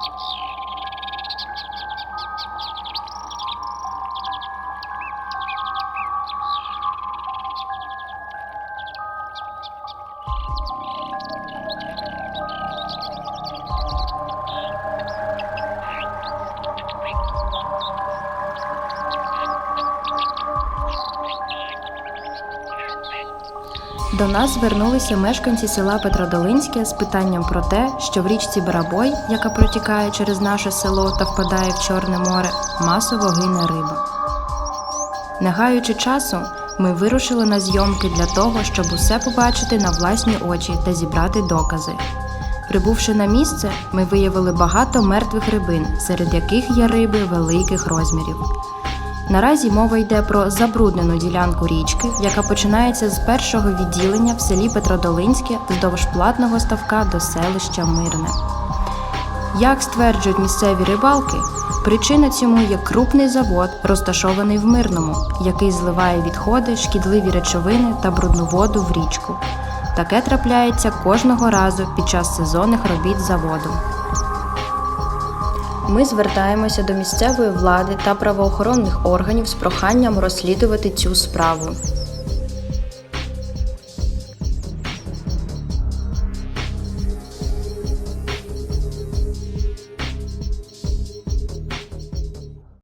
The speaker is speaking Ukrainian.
Thank you. До нас звернулися мешканці села Петродолинське з питанням про те, що в річці Барабой, яка протікає через наше село та впадає в Чорне море, масово гине риба. Не гаючи часу, ми вирушили на зйомки для того, щоб усе побачити на власні очі та зібрати докази. Прибувши на місце, ми виявили багато мертвих рибин, серед яких є риби великих розмірів. Наразі мова йде про забруднену ділянку річки, яка починається з першого відділення в селі Петродолинське вздовж платного ставка до селища Мирне. Як стверджують місцеві рибалки, причина цьому є крупний завод, розташований в Мирному, який зливає відходи, шкідливі речовини та брудну воду в річку. Таке трапляється кожного разу під час сезонних робіт заводу. Ми звертаємося до місцевої влади та правоохоронних органів з проханням розслідувати цю справу.